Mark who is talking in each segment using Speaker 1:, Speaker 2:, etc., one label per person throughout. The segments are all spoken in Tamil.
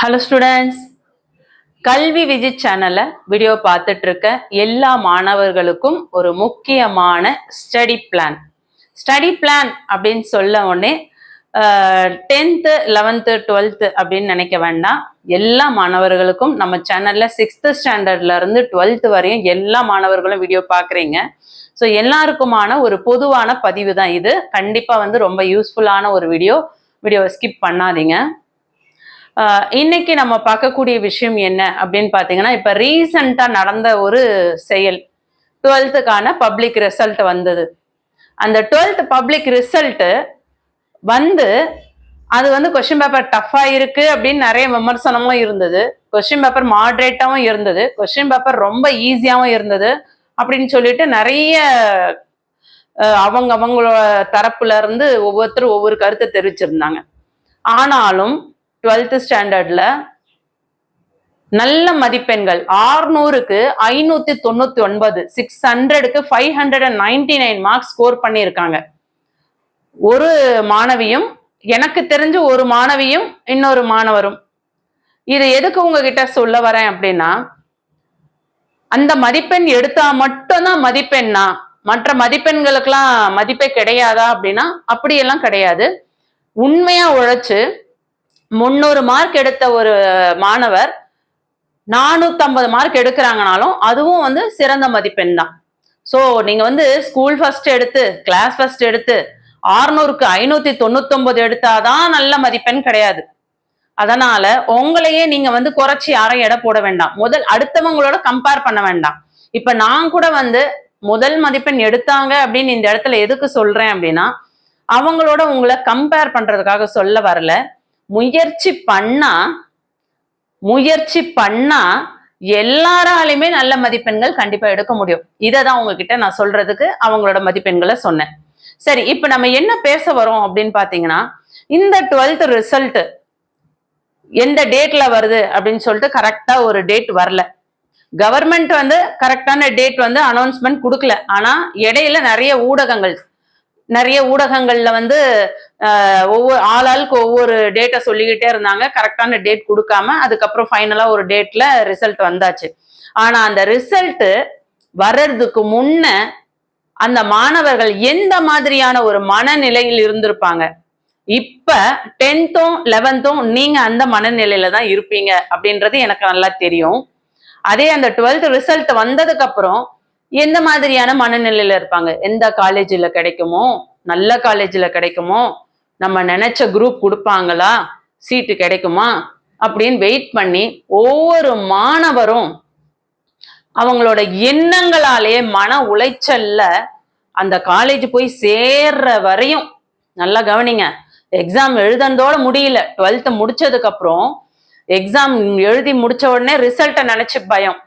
Speaker 1: ஹலோ ஸ்டூடெண்ட்ஸ் கல்வி விஜய் சேனல்ல வீடியோ பார்த்துட்டு இருக்க எல்லா மாணவர்களுக்கும் ஒரு முக்கியமான ஸ்டடி பிளான் ஸ்டடி பிளான் அப்படின்னு சொல்ல உடனே டென்த்து லெவன்த்து டுவெல்த்து அப்படின்னு நினைக்க வேண்டாம். எல்லா மாணவர்களுக்கும் நம்ம சேனலில் சிக்ஸ்த்து ஸ்டாண்டர்ட்ல இருந்து டுவெல்த்து வரையும் எல்லா மாணவர்களும் வீடியோ பார்க்குறீங்க. ஸோ எல்லாருக்குமான ஒரு பொதுவான பதிவு தான் இது. கண்டிப்பாக வந்து ரொம்ப யூஸ்ஃபுல்லான ஒரு வீடியோ வீடியோவை ஸ்கிப் பண்ணாதீங்க. இன்னைக்கு நம்ம பார்க்கக்கூடிய விஷயம் என்ன அப்படின்னு பார்த்தீங்கன்னா இப்போ ரீசண்டாக நடந்த ஒரு செயல். டுவெல்த்துக்கான பப்ளிக் ரிசல்ட் வந்தது. அந்த டுவெல்த் பப்ளிக் ரிசல்ட்டு வந்து அது வந்து கொஷின் பேப்பர் டஃப்பாக இருக்குது அப்படின்னு நிறைய விமர்சனமும் இருந்தது. கொஷின் பேப்பர் மாட்ரேட்டாகவும் இருந்தது. கொஷின் பேப்பர் ரொம்ப ஈஸியாகவும் இருந்தது அப்படின்னு சொல்லிட்டு நிறைய அவங்க அவங்களோட தரப்புல இருந்து ஒவ்வொருத்தரும் ஒவ்வொரு கருத்தை தெரிவிச்சிருந்தாங்க. ஆனாலும் டுவெல்த் ஸ்டாண்டர்ட்ல நல்ல மதிப்பெண்கள். ஆறுநூறுக்கு ஐநூத்தி தொண்ணூத்தி ஒன்பது. சிக்ஸ் ஹண்ட்ரடுக்கு five hundred and ninety nine marks score பண்ணியிருக்காங்க. ஒரு மாணவியும் எனக்கு தெரிஞ்சு ஒரு மாணவியும் இன்னொரு மாணவரும். இது எதுக்கு உங்ககிட்ட சொல்ல வரேன் அப்படின்னா அந்த மதிப்பெண் எடுத்தா மட்டும்தான் மதிப்பெண்ணா? மற்ற மதிப்பெண்களுக்கெல்லாம் மதிப்பே கிடையாதா அப்படின்னா அப்படியெல்லாம் கிடையாது. உண்மையா உழைச்சு முந்நூறு மார்க் எடுத்த ஒரு மாணவர் நானூத்தம்பது மார்க் எடுக்கிறாங்கனாலும் அதுவும் வந்து சிறந்த மதிப்பெண் தான். ஸோ நீங்க வந்து ஸ்கூல் ஃபர்ஸ்ட் எடுத்து கிளாஸ் ஃபர்ஸ்ட் எடுத்து ஆறுநூறுக்கு ஐநூத்தி தொண்ணூத்தொன்பது எடுத்தாதான் நல்ல மதிப்பெண் கிடையாது. அதனால உங்களையே நீங்க வந்து குறைச்சி யாரையும் எடை போட வேண்டாம். முதல் அடுத்தவங்களோட கம்பேர் பண்ண வேண்டாம். இப்ப நான் கூட வந்து முதல் மதிப்பெண் எடுத்தாங்க அப்படின்னு இந்த இடத்துல எதுக்கு சொல்றேன் அப்படின்னா அவங்களோட உங்களை கம்பேர் பண்றதுக்காக சொல்ல வரல. முயற்சி பண்ணா முயற்சி பண்ணா எல்லாராலையுமே நல்ல மதிப்பெண்கள் கண்டிப்பா எடுக்க முடியும். இதை தான் உங்ககிட்ட நான் சொல்றதுக்கு அவங்களோட மதிப்பெண்களை சொன்னேன். சரி இப்ப நம்ம என்ன பேச வரோம் அப்படின்னு பாத்தீங்கன்னா இந்த டுவெல்த் ரிசல்ட் எந்த டேட்ல வருது அப்படின்னு சொல்லிட்டு கரெக்டா ஒரு டேட் வரல. கவர்மெண்ட் வந்து கரெக்டான டேட் வந்து அனௌன்ஸ்மெண்ட் கொடுக்கல. ஆனா இடையில நிறைய ஊடகங்கள் நிறைய ஊடகங்கள்ல வந்து ஒவ்வொரு ஆளாளுக்கு ஒவ்வொரு டேட்டை சொல்லிக்கிட்டே இருந்தாங்க. கரெக்டான டேட் கொடுக்காம அதுக்கப்புறம் ஃபைனலா ஒரு டேட்ல ரிசல்ட் வந்தாச்சு. ஆனா அந்த ரிசல்ட் வர்றதுக்கு முன்ன அந்த மாணவர்கள் எந்த மாதிரியான ஒரு மனநிலையில் இருந்திருப்பாங்க? இப்ப டென்த்தும் லெவன்த்தும் நீங்க அந்த மனநிலையில தான் இருப்பீங்க அப்படின்றது எனக்கு நல்லா தெரியும். அதே அந்த டுவெல்த் ரிசல்ட் வந்ததுக்கு அப்புறம் எந்த மாதிரியான மனநிலையில இருப்பாங்க? எந்த காலேஜில் கிடைக்குமோ நல்ல காலேஜில் கிடைக்குமோ நம்ம நினைச்ச குரூப் கொடுப்பாங்களா? சீட்டு கிடைக்குமா? அப்படின்னு வெயிட் பண்ணி ஒவ்வொரு மாணவரும் அவங்களோட எண்ணங்களாலேயே மன உளைச்சல்ல அந்த காலேஜ் போய் சேர்ற வரையும் நல்லா கவனிங்க. எக்ஸாம் எழுதந்தோட முடியல. டுவெல்த்து முடிச்சதுக்கு அப்புறம் எக்ஸாம் எழுதி முடிச்ச உடனே ரிசல்ட்டை நினைச்சு பயம்.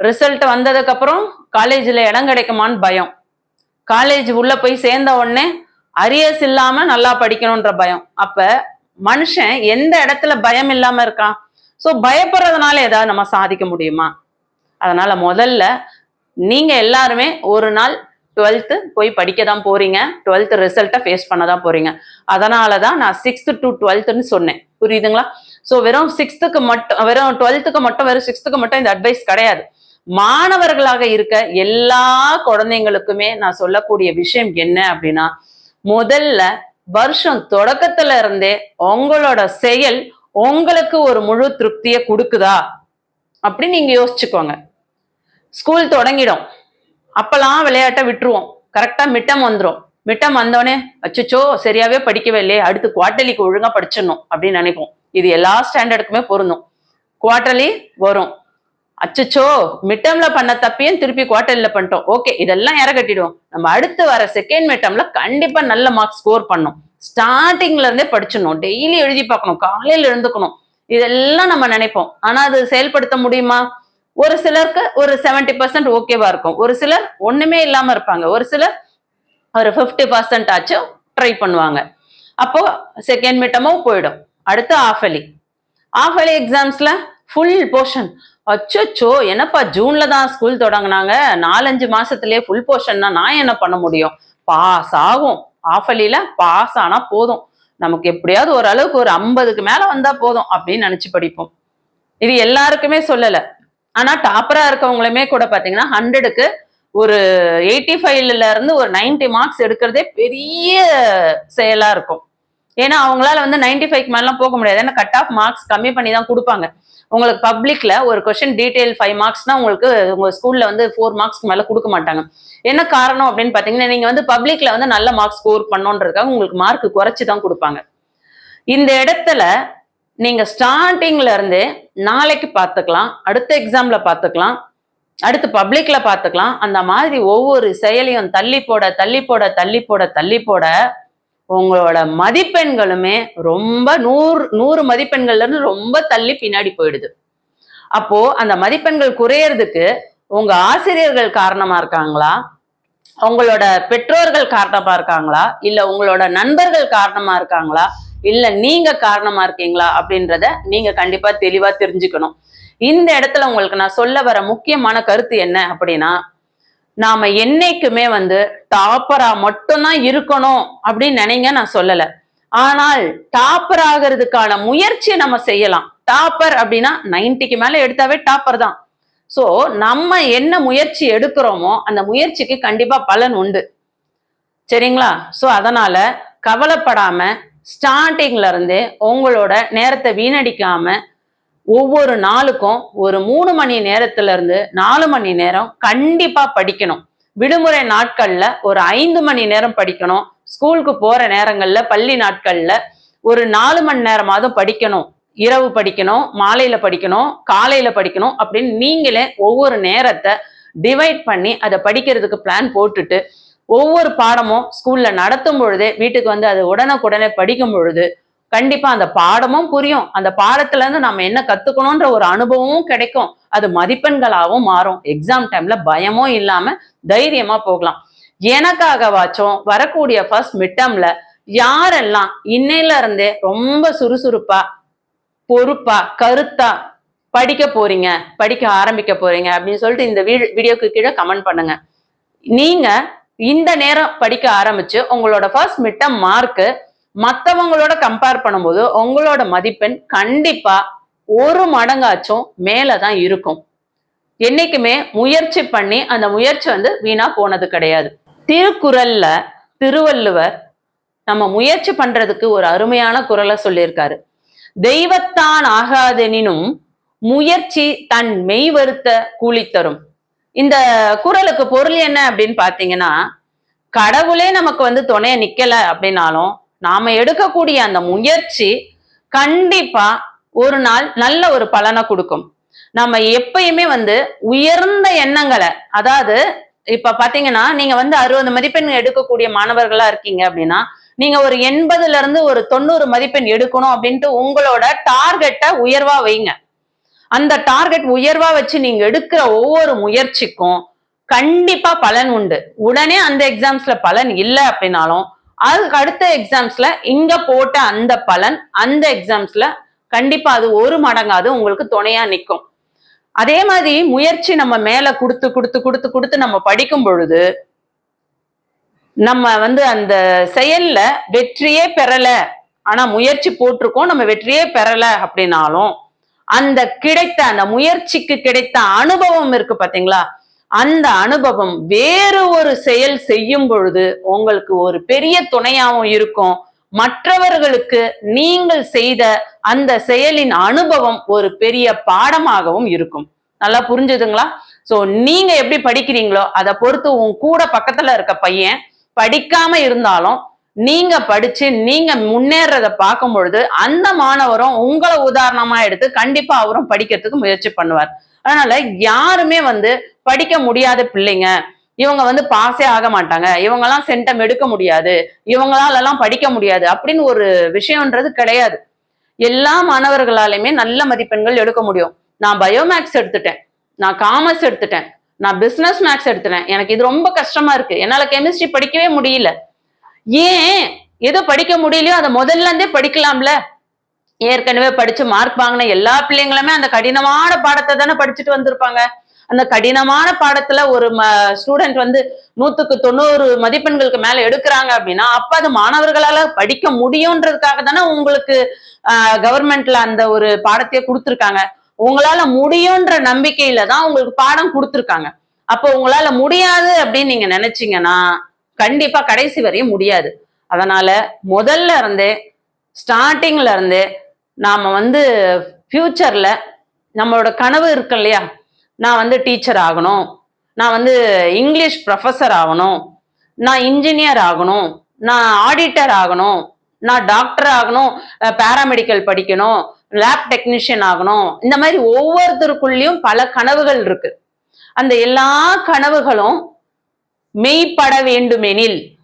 Speaker 1: ரிசல்ட் வந்ததுக்கு அப்புறம் காலேஜ்ல இடம் கிடைக்குமான்னு பயம். காலேஜ் உள்ள போய் சேர்ந்த உடனே அரியர்ஸ் இல்லாம நல்லா படிக்கணும்ன்ற பயம். அப்ப மனுஷன் எந்த இடத்துல பயம் இல்லாம இருக்கான்? சோ பயப்படுறதுனால ஏதாவது நம்ம சாதிக்க முடியுமா? அதனால முதல்ல நீங்க எல்லாருமே ஒரு நாள் டுவெல்த்து போய் படிக்க தான் போறீங்க. டுவெல்த் ரிசல்ட்டை ஃபேஸ் பண்ண தான் போறீங்க. அதனால தான் நான் சிக்ஸ்த்து டு டுவெல்த்துன்னு சொன்னேன். புரியுதுங்களா? ஸோ வெறும் சிக்ஸ்த்துக்கு மட்டும் வெறும் டுவெல்த்துக்கு மட்டும் வெறும் சிக்ஸ்த்துக்கு மட்டும் இந்த அட்வைஸ் கிடையாது. மாணவர்களாக இருக்க எல்லா குழந்தைங்களுக்குமே நான் சொல்லக்கூடிய விஷயம் என்ன அப்படின்னா முதல்ல வருஷம் தொடக்கத்துல இருந்தே உங்களோட செயல் உங்களுக்கு ஒரு முழு திருப்தியை கொடுக்குதா அப்படி நீங்க யோசிச்சுக்கோங்க. ஸ்கூல் தொடங்கிடும். அப்பெல்லாம் விளையாட்டை விட்டுருவோம். கரெக்டா மிட்டம் வந்துடும் மிட்டம் வந்தோடனே அச்சுச்சோ சரியாவே படிக்கவே இல்லையே அடுத்து குவார்டர்லிக்கு ஒழுங்கா படிச்சிடணும் அப்படின்னு நினைப்போம். இது எல்லா ஸ்டாண்டர்டுக்குமே பொருந்தும். குவார்டர்லி வரும். அச்சச்சோ மிட்டம்ல பண்ண தப்பையும் திருப்பி குவார்டர்ல பண்ணிட்டோம். ஓகே இதெல்லாம் இற கட்டிடுவோம் நம்ம அடுத்து வர செகண்ட் மிட்டம்ல கண்டிப்பா நல்ல மார்க் ஸ்கோர் பண்ணும் ஸ்டார்டிங்ல இருந்தே படிச்சிடணும். டெய்லி எழுதி பார்க்கணும். காலையில எழுந்துக்கணும். இதெல்லாம் நம்ம நினைப்போம். ஆனா அது செயல்படுத்த முடியுமா? ஒரு சிலருக்கு ஒரு செவன்டி பர்சன்ட் ஓகேவா இருக்கும். ஒரு சிலர் ஒண்ணுமே இல்லாம இருப்பாங்க. ஒரு சிலர் ஒரு ஃபிஃப்டி பர்சன்ட் ஆச்சும் ட்ரை பண்ணுவாங்க. அப்போ செகண்ட் மிட்டமும் போயிடும். அடுத்து ஆஃப் அலி ஆஃப் அலி எக்ஸாம்ஸ்ல ஃபுல் போர்ஷன் அச்சோ என்னப்பா ஜூன்ல தான் ஸ்கூல் தொடங்கினாங்க. நாலஞ்சு மாசத்துலயே ஃபுல் போர்ஷன்னா நான் என்ன பண்ண முடியும்? பாஸ் ஆகும். ஆஃப் பாஸ் ஆனா போதும். நமக்கு எப்படியாவது ஓரளவுக்கு ஒரு ஐம்பதுக்கு மேல வந்தா போதும் அப்படின்னு நினைச்சு படிப்போம். இது எல்லாருக்குமே சொல்லல. ஆனா டாப்பரா இருக்கவங்களுமே கூட பாத்தீங்கன்னா ஹண்ட்ரடுக்கு ஒரு எயிட்டி ஃபைவ்ல இருந்து ஒரு 90 மார்க்ஸ் எடுக்கிறதே பெரிய செயலா இருக்கும். ஏன்னா அவங்களால வந்து 95 ஃபைவ் மேலாம் போக முடியாது. ஏன்னா கட் ஆஃப் மார்க்ஸ் கம்மி பண்ணி தான் கொடுப்பாங்க. உங்களுக்கு பப்ளிக்ல ஒரு கொஸ்டின் டீடைல் ஃபைவ் மார்க்ஸ்னா உங்களுக்கு உங்க ஸ்கூல்ல வந்து ஃபோர் மார்க்ஸ்க்கு மேல கொடுக்க மாட்டாங்க. என்ன காரணம் அப்படின்னு பாத்தீங்கன்னா நீங்க வந்து பப்ளிக்ல வந்து நல்ல மார்க்ஸ் ஸ்கோர் பண்ணோன்றதுக்காக உங்களுக்கு மார்க் குறைச்சு தான் கொடுப்பாங்க. இந்த இடத்துல நீங்க ஸ்டார்டிங்ல இருந்தே நாளைக்கு பார்த்துக்கலாம் அடுத்த எக்ஸாம்ல பார்த்துக்கலாம் அடுத்து பப்ளிக்ல பார்த்துக்கலாம். அந்த மாதிரி ஒவ்வொரு செயலையும் தள்ளி போட தள்ளி போட தள்ளி போட தள்ளி போட உங்களோட மதிப்பெண்களுமே ரொம்ப நூறு நூறு மதிப்பெண்கள்ல இருந்து ரொம்ப தள்ளி பின்னாடி போயிடுது. அப்போ அந்த மதிப்பெண்கள் குறையறதுக்கு உங்க ஆசிரியர்கள் காரணமா இருக்காங்களா? உங்களோட பெற்றோர்கள் காரணமா இருக்காங்களா? இல்ல உங்களோட நண்பர்கள் காரணமா இருக்காங்களா? இல்ல நீங்க காரணமா இருக்கீங்களா? அப்படின்றத நீங்க கண்டிப்பா தெளிவா தெரிஞ்சுக்கணும். இந்த இடத்துல உங்களுக்கு நான் சொல்ல வர முக்கியமான கருத்து என்ன அப்படின்னா நாம என்னைக்குமே வந்து டாப்பரா மட்டும்தான் இருக்கணும் அப்படின்னு நினைங்க நான் சொல்லல. ஆனால் டாப்பர் ஆகிறதுக்கான முயற்சியை நம்ம செய்யலாம். டாப்பர் அப்படின்னா 90க்கு மேல எடுத்தாவே டாப்பர் தான். சோ நம்ம என்ன முயற்சி எடுக்கிறோமோ அந்த முயற்சிக்கு கண்டிப்பா பலன் உண்டு. சரிங்களா? சோ அதனால கவலைப்படாம ஸ்டார்டிங்ல இருந்தே உங்களோட நேரத்தை வீணடிக்காம ஒவ்வொரு நாளுக்கும் ஒரு மூணு மணி நேரத்துல இருந்து நாலு மணி நேரம் கண்டிப்பா படிக்கணும். விடுமுறை நாட்கள்ல ஒரு ஐந்து மணி நேரம் படிக்கணும். ஸ்கூலுக்கு போற நேரங்கள்ல பள்ளி நாட்கள்ல ஒரு நாலு மணி நேரமாவது படிக்கணும். இரவு படிக்கணும் மாலையில படிக்கணும் காலையில படிக்கணும் அப்படின்னு நீங்களே ஒவ்வொரு நேரத்தை டிவைட் பண்ணி அதை படிக்கிறதுக்கு பிளான் போட்டுட்டு ஒவ்வொரு பாடமும் ஸ்கூல்ல நடத்தும் பொழுதே வீட்டுக்கு வந்து அதை உடனுக்குடனே படிக்கும் பொழுது கண்டிப்பா அந்த பாடமும் புரியும். அந்த பாடத்துல இருந்து நம்ம என்ன கத்துக்கணும்ன்ற ஒரு அனுபவமும் கிடைக்கும். அது மதிப்பெண்களாகவும் மாறும். எக்ஸாம் டைம்ல பயமும் இல்லாம தைரியமா போகலாம். எனக்காகவாச்சும் வரக்கூடிய ஃபர்ஸ்ட் மிட்டம்ல யாரெல்லாம் இன்னையில இருந்தே ரொம்ப சுறுசுறுப்பா பொறுப்பா கருத்தா படிக்க போறீங்க படிக்க ஆரம்பிக்க போறீங்க அப்படின்னு சொல்லிட்டு இந்த வீ- வீடியோக்கு கீழே கமெண்ட் பண்ணுங்க. நீங்க இந்த நேரம் படிக்க ஆரம்பிச்சு உங்களோட ஃபர்ஸ்ட் மிட்டம் மார்க்கு மற்றவங்களோட கம்பேர் பண்ணும்போது உங்களோட மதிப்பெண் கண்டிப்பா ஒரு மடங்காச்சும் மேலதான் இருக்கும். என்னைக்குமே முயற்சி பண்ணி அந்த முயற்சி வந்து வீணா போனது கிடையாது. திருக்குறள்ல திருவள்ளுவர் நம்ம முயற்சி பண்றதுக்கு ஒரு அருமையான குரலை சொல்லியிருக்காரு. தெய்வத்தான் ஆகாதெனினும் முயற்சி தன் மெய் வருத்த கூலி தரும். இந்த குறளுக்கு பொருள் என்ன அப்படின்னு பாத்தீங்கன்னா கடவுளே நமக்கு வந்து துணைய நிக்கல அப்படின்னாலும் நாம எடுக்கக்கூடிய அந்த முயற்சி கண்டிப்பா ஒரு நாள் நல்ல ஒரு பலனை கொடுக்கும். நம்ம எப்பயுமே வந்து உயர்ந்த எண்ணங்களை அதாவது இப்ப பாத்தீங்கன்னா நீங்க வந்து அறுபது மதிப்பெண் எடுக்கக்கூடிய மாணவர்களா இருக்கீங்க அப்படின்னா நீங்க ஒரு எண்பதுல இருந்து ஒரு தொண்ணூறு மதிப்பெண் எடுக்கணும் அப்படின்ட்டு உங்களோட டார்கெட்டை உயர்வா வைங்க. அந்த டார்கெட் உயர்வா வச்சு நீங்க எடுக்கிற ஒவ்வொரு முயற்சிக்கும் கண்டிப்பா பலன் உண்டு. உடனே அந்த எக்ஸாம்ஸ்ல பலன் இல்லை அப்படின்னாலும் அதுக்கு அடுத்த எக்ஸாம்ஸ்ல இங்க போட்ட அந்த பலன் அந்த எக்ஸாம்ஸ்ல கண்டிப்பா அது ஒரு மடங்காவது உங்களுக்கு துணையா நிற்கும் அதே மாதிரி முயற்சி நம்ம மேல கொடுத்து கொடுத்து கொடுத்து கொடுத்து நம்ம படிக்கும் பொழுது நம்ம வந்து அந்த செயல்ல வெற்றியே பெறல. ஆனா முயற்சி போட்டிருக்கோம் நம்ம வெற்றியே பெறல அப்படின்னாலும் அந்த கிடைத்த அந்த முயற்சிக்கு கிடைத்த அனுபவம் இருக்கு பாத்தீங்களா? அந்த அனுபவம் வேறு ஒரு செயல் செய்யும் பொழுது உங்களுக்கு ஒரு பெரிய துணையாவும் இருக்கும். மற்றவர்களுக்கு நீங்கள் செய்த அந்த செயலின் அனுபவம் ஒரு பெரிய பாடமாகவும் இருக்கும். நல்லா புரிஞ்சுதுங்களா? சோ நீங்க எப்படி படிக்கிறீங்களோ அதை பொறுத்து உன் கூட பக்கத்துல இருக்க பையன் படிக்காம இருந்தாலும் நீங்க படிச்சு நீங்க முன்னேறத பார்க்கும் பொழுது அந்த மாணவரும் உங்களை உதாரணமா எடுத்து கண்டிப்பா அவரும் படிக்கிறதுக்கு முயற்சி பண்ணுவார். அதனால யாருமே வந்து படிக்க முடியாத பிள்ளைங்க. இவங்க வந்து பாஸே ஆக மாட்டாங்க. இவங்கெல்லாம் சென்டம் எடுக்க முடியாது. இவங்களால எல்லாம் படிக்க முடியாது. அப்படின்னு ஒரு விஷயம்ன்றது கிடையாது. எல்லா மாணவர்களாலையுமே நல்ல மதிப்பெண்கள் எடுக்க முடியும். நான் பயோமேக்ஸ் எடுத்துட்டேன். நான் காமர்ஸ் எடுத்துட்டேன். நான் பிசினஸ் மேக்ஸ் எடுத்துட்டேன் எனக்கு இது ரொம்ப கஷ்டமா இருக்கு. என்னால கெமிஸ்ட்ரி படிக்கவே முடியல. ஏன்? எது படிக்க முடியலையோ அதை முதல்ல இருந்தே படிக்கலாம்ல. ஏற்கனவே படிச்சு மார்க் வாங்கின எல்லா பிள்ளைங்களுமே அந்த கடினமான பாடத்தை தானே படிச்சுட்டு வந்திருப்பாங்க. அந்த கடினமான பாடத்துல ஒரு ஸ்டூடெண்ட் வந்து நூத்துக்கு தொண்ணூறு மதிப்பெண்களுக்கு மேல எடுக்கிறாங்க அப்படின்னா அப்ப அது மாணவர்களால படிக்க முடியுன்றதுக்காக தானே உங்களுக்கு கவர்மெண்ட்ல அந்த ஒரு பாடத்தையே கொடுத்துருக்காங்க. உங்களால முடியுன்ற நம்பிக்கையில தான் உங்களுக்கு பாடம் கொடுத்துருக்காங்க. அப்போ உங்களால முடியாது அப்படின்னு நீங்க நினைச்சீங்கன்னா கண்டிப்பா கடைசி வரையும் முடியாது. அதனால முதல்ல இருந்தே ஸ்டார்டிங்ல இருந்தே நாம் வந்து ஃப்யூச்சரில் நம்மளோட கனவு இருக்கு இல்லையா? நான் வந்து டீச்சர் ஆகணும். நான் வந்து இங்கிலீஷ் ப்ரொஃபஸர் ஆகணும். நான் இன்ஜினியர் ஆகணும். நான் ஆடிட்டர் ஆகணும். நான் டாக்டர் ஆகணும். பேராமெடிக்கல் படிக்கணும். லேப் டெக்னீஷியன் ஆகணும். இந்த மாதிரி ஒவ்வொருத்தருக்குள்ளேயும் பல கனவுகள் இருக்கு. அந்த எல்லா கனவுகளும் மெய்ப்பட வேண்டுமெனில்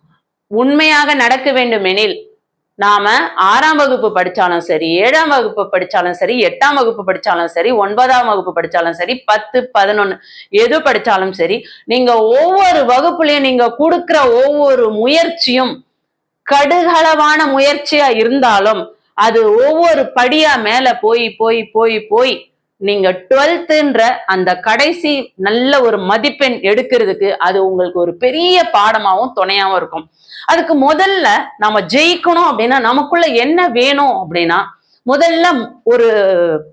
Speaker 1: உண்மையாக நடக்க வேண்டுமெனில் நாம ஆறாம் வகுப்பு படிச்சாலும் சரி ஏழாம் வகுப்பு படிச்சாலும் சரி எட்டாம் வகுப்பு படிச்சாலும் சரி ஒன்பதாம் வகுப்பு படிச்சாலும் சரி பத்து பதினொன்னு எது படிச்சாலும் சரி நீங்க ஒவ்வொரு வகுப்புலயும் நீங்க கொடுக்கிற ஒவ்வொரு முயற்சியும் கடுகளவான முயற்சியா இருந்தாலும் அது ஒவ்வொரு படியா மேல போய் போய் போய் போய் நீங்க டுவெல்த்துன்ற அந்த கடைசி நல்ல ஒரு மதிப்பெண் எடுக்கிறதுக்கு அது உங்களுக்கு ஒரு பெரிய பாடமாகவும் துணையாகவும் இருக்கும். அதுக்கு முதல்ல நம்ம ஜெயிக்கணும் அப்படின்னா நமக்குள்ள என்ன வேணும் அப்படின்னா முதல்ல ஒரு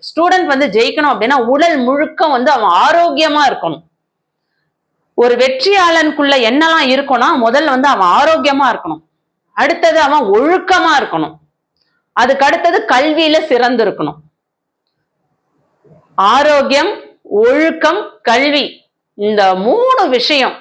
Speaker 1: ஸ்டூடெண்ட் வந்து ஜெயிக்கணும் அப்படின்னா உடல் முழுக்க வந்து அவன் ஆரோக்கியமா இருக்கணும். ஒரு வெற்றியாளனுக்குள்ள என்னெல்லாம் இருக்கும்னா முதல்ல வந்து அவன் ஆரோக்கியமா இருக்கணும். அடுத்தது அவன் ஒழுக்கமா இருக்கணும். அதுக்கு அடுத்தது கல்வியில சிறந்து இருக்கணும் ஆரோக்கியம் ஒழுக்கம் கல்வி இந்த மூணு விஷயம்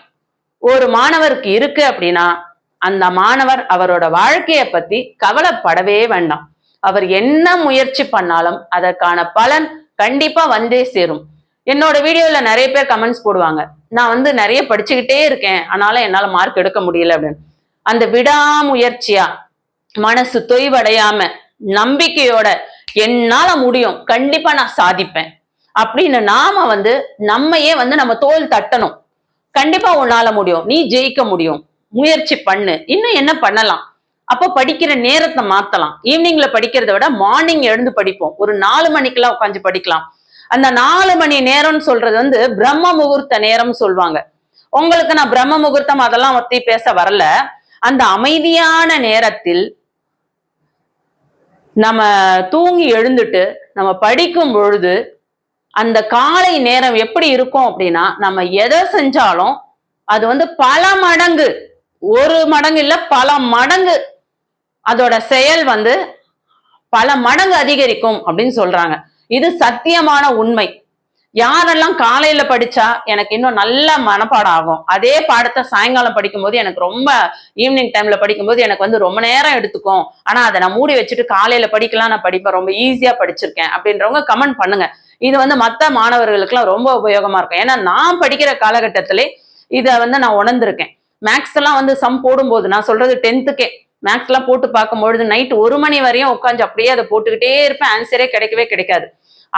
Speaker 1: ஒரு மாணவருக்கு இருக்கு அப்படின்னா அந்த மாணவர் அவரோட வாழ்க்கைய பத்தி கவலைப்படவே வேண்டாம். அவர் என்ன முயற்சி பண்ணாலும் அதற்கான பலன் கண்டிப்பா வந்தே சேரும். என்னோட வீடியோல நிறைய பேர் கமெண்ட்ஸ் போடுவாங்க. நான் வந்து நிறைய படிச்சுக்கிட்டே இருக்கேன். ஆனாலும் என்னால மார்க் எடுக்க முடியல அப்படின்னு. அந்த விடாமுயற்சியா மனசு தொய்வடையாம நம்பிக்கையோட என்னால முடியும். கண்டிப்பா நான் சாதிப்பேன். அப்படின்னு நாம வந்து நம்மையே வந்து நம்ம தோல் தட்டணும். கண்டிப்பா உன்னால முடியும். நீ ஜெயிக்க முடியும். முயற்சி பண்ணு. இன்னும் என்ன பண்ணலாம்? அப்போ படிக்கிற நேரத்தை மாத்தலாம். ஈவினிங்ல படிக்கிறத விட மார்னிங் எழுந்து படிப்போம். ஒரு நாலு மணிக்கெல்லாம் உட்காந்து படிக்கலாம். அந்த நாலு மணி நேரம்னு சொல்றது வந்து பிரம்ம முகூர்த்த நேரம் சொல்லுவாங்க. உங்களுக்கு நான் பிரம்ம முகூர்த்தம் அதெல்லாம் பத்தி பேச வரல. அந்த அமைதியான நேரத்தில் நம்ம தூங்கி எழுந்துட்டு நம்ம படிக்கும் பொழுது அந்த காலை நேரம் எப்படி இருக்கும் அப்படின்னா நம்ம எதை செஞ்சாலும் அது வந்து பல மடங்கு ஒரு மடங்கு இல்ல பல மடங்கு அதோட செயல் வந்து பல மடங்கு அதிகரிக்கும் அப்படின்னு சொல்றாங்க. இது சத்தியமான உண்மை. யாரெல்லாம் காலையில படிச்சா எனக்கு இன்னும் நல்ல மனப்பாடம் ஆகும். அதே பாடத்தை சாயங்காலம் படிக்கும்போது எனக்கு ரொம்ப ஈவினிங் டைம்ல படிக்கும்போது எனக்கு வந்து ரொம்ப நேரம் எடுத்துக்கும். ஆனா அதை நான் மூடி வச்சுட்டு காலையில படிக்கலாம் நான் படிப்பேன். ரொம்ப ஈஸியா படிச்சிருக்கேன் அப்படின்றவங்க கமெண்ட் பண்ணுங்க. இது வந்து மற்ற மாணவர்களுக்குலாம் ரொம்ப உபயோகமா இருக்கும். ஏன்னா நான் படிக்கிற காலகட்டத்திலே இதை வந்து நான் உணர்ந்திருக்கேன். மேக்ஸ் எல்லாம் வந்து சம் போடும்போது நான் சொல்றது டென்த்துக்கே மேக்ஸ் எல்லாம் போட்டு பார்க்கும்பொழுது நைட் ஒரு மணி வரையும் உட்காந்து அப்படியே அதை போட்டுக்கிட்டே இருப்பேன். ஆன்சரே கிடைக்கவே கிடைக்காது.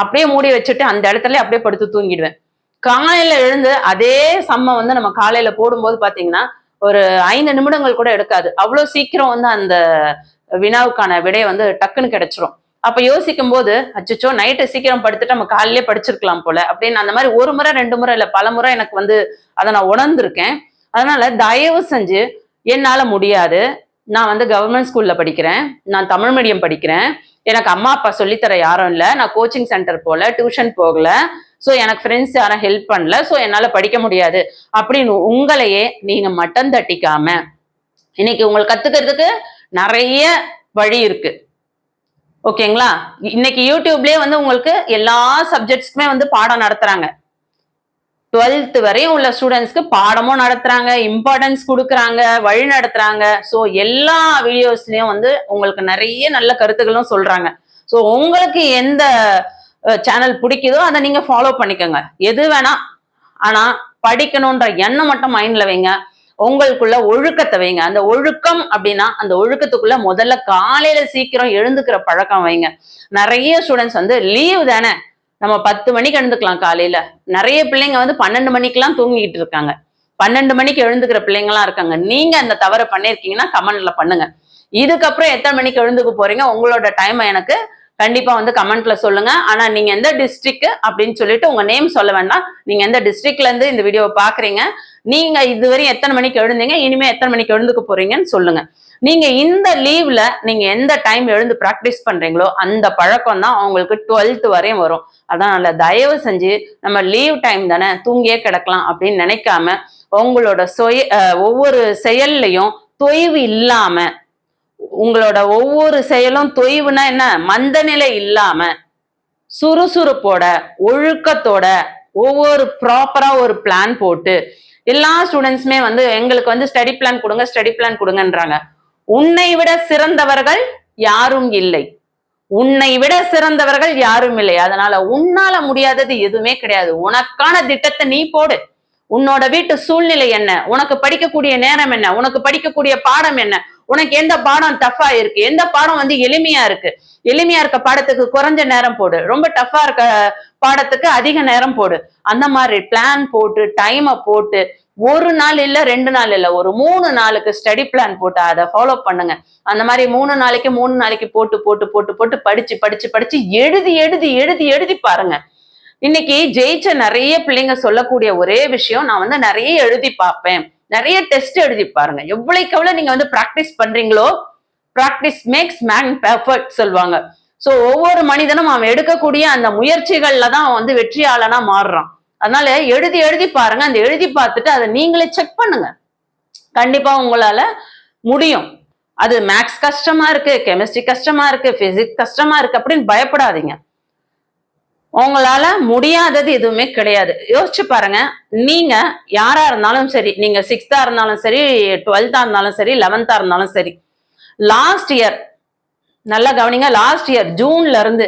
Speaker 1: அப்படியே மூடி வச்சுட்டு அந்த இடத்துல அப்படியே படுத்து தூங்கிடுவேன். காலையில எழுந்து அதே சம்மை வந்து நம்ம காலையில போடும்போது பாத்தீங்கன்னா ஒரு ஐந்து நிமிடங்கள் கூட எடுக்காது. அவ்வளவு சீக்கிரம் வந்து அந்த வினாவுக்கான விடை வந்து டக்குன்னு கிடைச்சிரும். அப்ப யோசிக்கும் போது அச்சச்சோ நைட்டு சீக்கிரம் படுத்துட்டு நம்ம காலையிலே படிச்சிருக்கலாம் போல அப்படின்னு அந்த மாதிரி ஒரு முறை ரெண்டு முறை இல்ல பல முறை எனக்கு வந்து அதை நான் உணர்ந்திருக்கேன். அதனால தயவு செஞ்சு என்னால முடியாது. நான் வந்து கவர்மெண்ட் ஸ்கூல்ல படிக்கிறேன். நான் தமிழ் மீடியம் படிக்கிறேன். எனக்கு அம்மா அப்பா சொல்லித்தர யாரும் இல்லை. நான் கோச்சிங் சென்டர் போல டியூஷன் போகல. ஸோ எனக்கு ஃப்ரெண்ட்ஸ் யாரும் ஹெல்ப் பண்ணல. ஸோ என்னால் படிக்க முடியாது. அப்படின்னு உங்களையே நீங்க மட்டம் தட்டிக்காம இன்னைக்கு உங்களுக்கு கத்துக்கிறதுக்கு நிறைய வழி இருக்கு. ஓகேங்களா? இன்னைக்கு யூடியூப்லயே வந்து உங்களுக்கு எல்லா சப்ஜெக்ட்ஸ்க்குமே வந்து பாடம் நடத்துறாங்க. டுவெல்த் வரையும் உள்ள ஸ்டூடெண்ட்ஸ்க்கு பாடமும் நடத்துறாங்க இம்பார்ட்டன்ஸ் கொடுக்குறாங்க வழி நடத்துறாங்க. ஸோ எல்லா வீடியோஸ்லயும் வந்து உங்களுக்கு நிறைய நல்ல கருத்துக்களும் சொல்றாங்க. ஸோ உங்களுக்கு எந்த சேனல் பிடிக்குதோ அதை நீங்க ஃபாலோ பண்ணிக்கோங்க. எது வேணா. ஆனா படிக்கணுன்ற எண்ணம் மட்டும் மைண்ட்ல வைங்க. உங்களுக்குள்ள ஒழுக்கத்தை வைங்க. அந்த ஒழுக்கம் அப்படின்னா அந்த ஒழுக்கத்துக்குள்ள முதல்ல காலையில சீக்கிரம் எழுந்துக்கிற பழக்கம் வைங்க. நிறைய ஸ்டூடெண்ட்ஸ் வந்து லீவ் தானே. நம்ம பத்து மணிக்கு எழுந்துக்கலாம் காலையில. நிறைய பிள்ளைங்க வந்து பன்னெண்டு மணிக்கெல்லாம் தூங்கிக்கிட்டு இருக்காங்க. பன்னெண்டு மணிக்கு எழுந்துக்கிற பிள்ளைங்கலாம் இருக்காங்க. நீங்க அந்த தவறை பண்ணிருக்கீங்கன்னா கமெண்ட்ல பண்ணுங்க. இதுக்கப்புறம் எத்தனை மணிக்கு எழுந்துக்க போறீங்க? உங்களோட டைம் எனக்கு கண்டிப்பா வந்து கமெண்ட்ல சொல்லுங்க. ஆனா நீங்க எந்த டிஸ்ட்ரிக்ட் அப்படின்னு சொல்லிட்டு உங்க நேம் சொல்ல வேண்டாம். நீங்க எந்த டிஸ்ட்ரிக்ட்ல இருந்து இந்த வீடியோவை பாக்குறீங்க? நீங்க இதுவரை எத்தனை மணிக்கு எழுந்தீங்க? இனிமே எத்தனை மணிக்கு எழுந்துக்க போறீங்கன்னு சொல்லுங்க. நீங்க இந்த லீவ்ல நீங்க எந்த டைம் எழுந்து ப்ராக்டிஸ் பண்றீங்களோ அந்த பழக்கம் தான் உங்களுக்கு டுவெல்த் வரையும் வரும். அதனால தயவு செஞ்சு நம்ம லீவ் டைம் தானே தூங்கியே கிடக்கலாம் அப்படின்னு நினைக்காம உங்களோட சுய ஒவ்வொரு செயல்லையும் தொய்வு இல்லாம உங்களோட ஒவ்வொரு செயலும் தொய்வுனா என்ன? மந்தநிலை இல்லாம சுறுசுறுப்போட ஒழுக்கத்தோட ஒவ்வொரு ப்ராப்பரா ஒரு பிளான் போட்டு எல்லா ஸ்டூடெண்ட்ஸுமே வந்து எங்களுக்கு வந்து ஸ்டடி பிளான் கொடுங்க ஸ்டடி பிளான் கொடுங்கன்றாங்க. உன்னை விட சிறந்தவர்கள் யாரும் இல்லை. உன்னை விட சிறந்தவர்கள் யாரும் இல்லை. அதனால உன்னால முடியாதது எதுவுமே கிடையாது. உனக்கான திட்டத்தை நீ போடு. உன்னோட வீட்டு சூழ்நிலை என்ன? உனக்கு படிக்கக்கூடிய நேரம் என்ன? உனக்கு படிக்கக்கூடிய பாடம் என்ன? உனக்கு எந்த பாடம் டஃபா இருக்கு? எந்த பாடம் வந்து எளிமையா இருக்கு? எளிமையா இருக்க பாடத்துக்கு குறைஞ்ச நேரம் போடு. ரொம்ப டஃபா இருக்க பாடத்துக்கு அதிக நேரம் போடு. அந்த மாதிரி பிளான் போட்டு டைமை போட்டு ஒரு நாள் இல்ல ரெண்டு நாள் இல்ல. ஒரு மூணு நாளுக்கு ஸ்டடி பிளான் போட்டு அதை ஃபாலோ பண்ணுங்க. அந்த மாதிரி மூணு நாளைக்கு மூணு நாளைக்கு போட்டு போட்டு போட்டு போட்டு படிச்சு படிச்சு படிச்சு எழுதி எழுதி எழுதி எழுதி பாருங்க. இன்னைக்கு ஜெயிச்ச நிறைய பிள்ளைங்க சொல்லக்கூடிய ஒரே விஷயம் நான் வந்து நிறைய எழுதி பார்ப்பேன். நிறைய டெஸ்ட் எழுதி பாருங்க. எவ்வளவுக்கு எவ்வளவு நீங்க வந்து ப்ராக்டிஸ் பண்றீங்களோ ப்ராக்டிஸ் மேக்ஸ் மேன் பெர்ஃபெக்ட் சொல்லுவாங்க. ஸோ ஒவ்வொரு மனிதனும் அவன் எடுக்கக்கூடிய அந்த முயற்சிகள்ல தான் அவன் வந்து வெற்றியாளனா மாறுறான். அதனால எழுதி எழுதி பாருங்க. அந்த எழுதி பார்த்துட்டு அதை நீங்களே செக் பண்ணுங்க. கண்டிப்பா உங்களால முடியும். அது மேக்ஸ் கஷ்டமா இருக்கு கெமிஸ்ட்ரி கஷ்டமா இருக்கு பிசிக்ஸ் கஷ்டமா இருக்கு அப்படின்னு பயப்படாதீங்க. உங்களால முடியாதது எதுவுமே கிடையாது. யோசிச்சு பாருங்க. நீங்க யாரா இருந்தாலும் சரி நீங்க சிக்ஸ்தா இருந்தாலும் சரி டுவெல்த்தா இருந்தாலும் சரி லெவன்த்தா இருந்தாலும் சரி லாஸ்ட் இயர் நல்லா கவனிங்க லாஸ்ட் இயர் ஜூன்ல இருந்து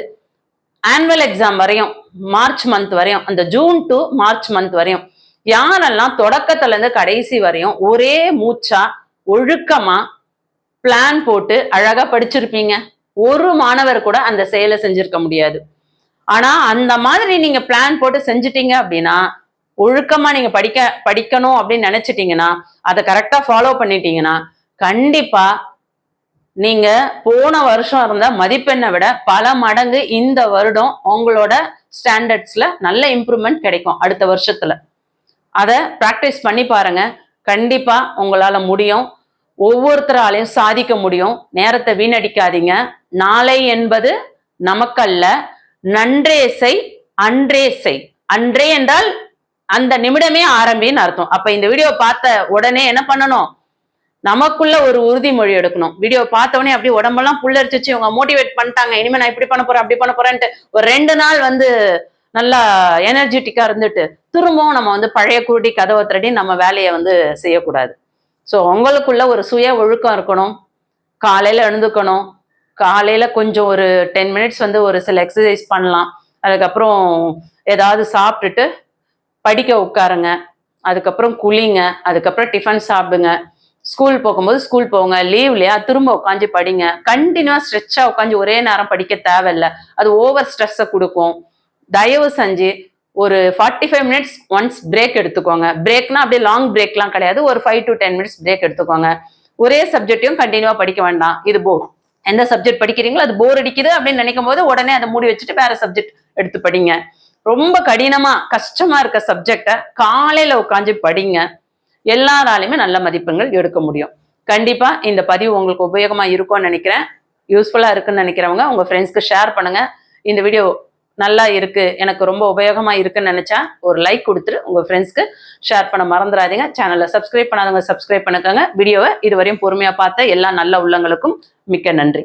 Speaker 1: ஆனுவல் எக்ஸாம் வரையும் மார்ச் மந்த் வரையும் அந்த ஜூன் டு மார்ச் மந்த் வரையும் யாரெல்லாம் தொடக்கத்துல இருந்து கடைசி வரையும் ஒரே மூச்சா ஒழுக்கமா பிளான் போட்டு அழகா படிச்சிருப்பீங்க. ஒரு மாணவர் கூட அந்த செயலை செஞ்சிருக்க முடியாது. ஆனா அந்த மாதிரி நீங்க பிளான் போட்டு செஞ்சிட்டீங்க அப்படின்னா ஒழுக்கமா நீங்க படிக்க படிக்கணும் அப்படின்னு நினைச்சிட்டீங்கன்னா அதை கரெக்டா ஃபாலோ பண்ணிட்டீங்கன்னா கண்டிப்பா நீங்க போன வருஷம் இருந்த மதிப்பெண்ணை விட பல மடங்கு இந்த வருடம் உங்களோட ஸ்டாண்டர்ட்ஸ்ல நல்ல இம்ப்ரூவ்மெண்ட் கிடைக்கும் அடுத்த வருஷத்துல. அதை ப்ராக்டிஸ் பண்ணி பாருங்க. கண்டிப்பா உங்களால முடியும். ஒவ்வொருத்தராலையும் சாதிக்க முடியும். நேரத்தை வீணடிக்காதீங்க. நாளை என்பது நமக்கல்ல. நன்றே செய் அன்றே செய். அன்றே என்றால் அந்த நிமிடமே ஆரம்பின்னு அர்த்தம். அப்ப இந்த வீடியோ பார்த்த உடனே என்ன பண்ணணும்? நமக்குள்ள ஒரு உறுதிமொழி எடுக்கணும். வீடியோ பார்த்தவொடனே அப்படியே உடம்பெல்லாம் புல்லரிச்சிச்சு. இவங்க மோட்டிவேட் பண்ணிட்டாங்க. இனிமே நான் இப்படி பண்ண போறேன் அப்படி பண்ண போறேன்ட்டு ஒரு ரெண்டு நாள் வந்து நல்லா எனர்ஜெட்டிக்கா இருந்துட்டு திரும்பவும் நம்ம வந்து பழைய கூட்டி கதவை திரட்டி நம்ம வேலையை வந்து செய்யக்கூடாது. ஸோ உங்களுக்குள்ள ஒரு சுய ஒழுக்கம் இருக்கணும். காலையில எழுந்துக்கணும். காலையில கொஞ்சம் ஒரு டென் மினிட்ஸ் வந்து ஒரு சில எக்ஸசைஸ் பண்ணலாம். அதுக்கப்புறம் ஏதாவது சாப்பிட்டுட்டு படிக்க உட்காருங்க. அதுக்கப்புறம் குளிங்க. அதுக்கப்புறம் டிஃபன் சாப்பிடுங்க. ஸ்கூல் போகும்போது ஸ்கூல் போங்க லீவ்லையா திரும்ப உட்காந்து படிங்க. கண்டினியூவா ஸ்ட்ரெச்சா உட்காந்து ஒரே நேரம் படிக்க தேவையில்ல. அது ஓவர் ஸ்ட்ரெஸ்ஸை கொடுக்கும். தயவு செஞ்சு ஒரு forty five minutes once break எடுத்துக்கோங்க பிரேக்னா அப்படியே லாங் பிரேக்லாம் கிடையாது. ஒரு five to ten minutes break எடுத்துக்கோங்க. ஒரே சப்ஜெக்டையும் கண்டினியூவா படிக்க வேண்டாம். இது போர் எந்த சப்ஜெக்ட் படிக்கிறீங்களோ அது போர் அடிக்குது அப்படின்னு நினைக்கும் போது உடனே அதை மூடி வச்சுட்டு வேற சப்ஜெக்ட் எடுத்து படிங்க. ரொம்ப கடினமா கஷ்டமா இருக்க சப்ஜெக்டை காலையில உட்காந்து படிங்க. எல்லாராலையுமே நல்ல மதிப்பெண்கள் எடுக்க முடியும். கண்டிப்பா இந்த பதிவு உங்களுக்கு உபயோகமா இருக்கும்னு நினைக்கிறேன். யூஸ்ஃபுல்லா இருக்குன்னு நினைக்கிறவங்க உங்க ஃப்ரெண்ட்ஸ்க்கு ஷேர் பண்ணுங்க. இந்த வீடியோ நல்லா இருக்கு எனக்கு ரொம்ப உபயோகமா இருக்குன்னு நினைச்சா ஒரு லைக் கொடுத்துட்டு உங்க ஃப்ரெண்ட்ஸ்க்கு ஷேர் பண்ண மறந்துடாதீங்க. சேனலை சப்ஸ்கிரைப் பண்ணாதவங்க சப்ஸ்கிரைப் பண்ணிக்கோங்க. வீடியோவை இதுவரையும் பொறுமையா பார்த்த எல்லா நல்ல உள்ளங்களுக்கும் மிக்க நன்றி.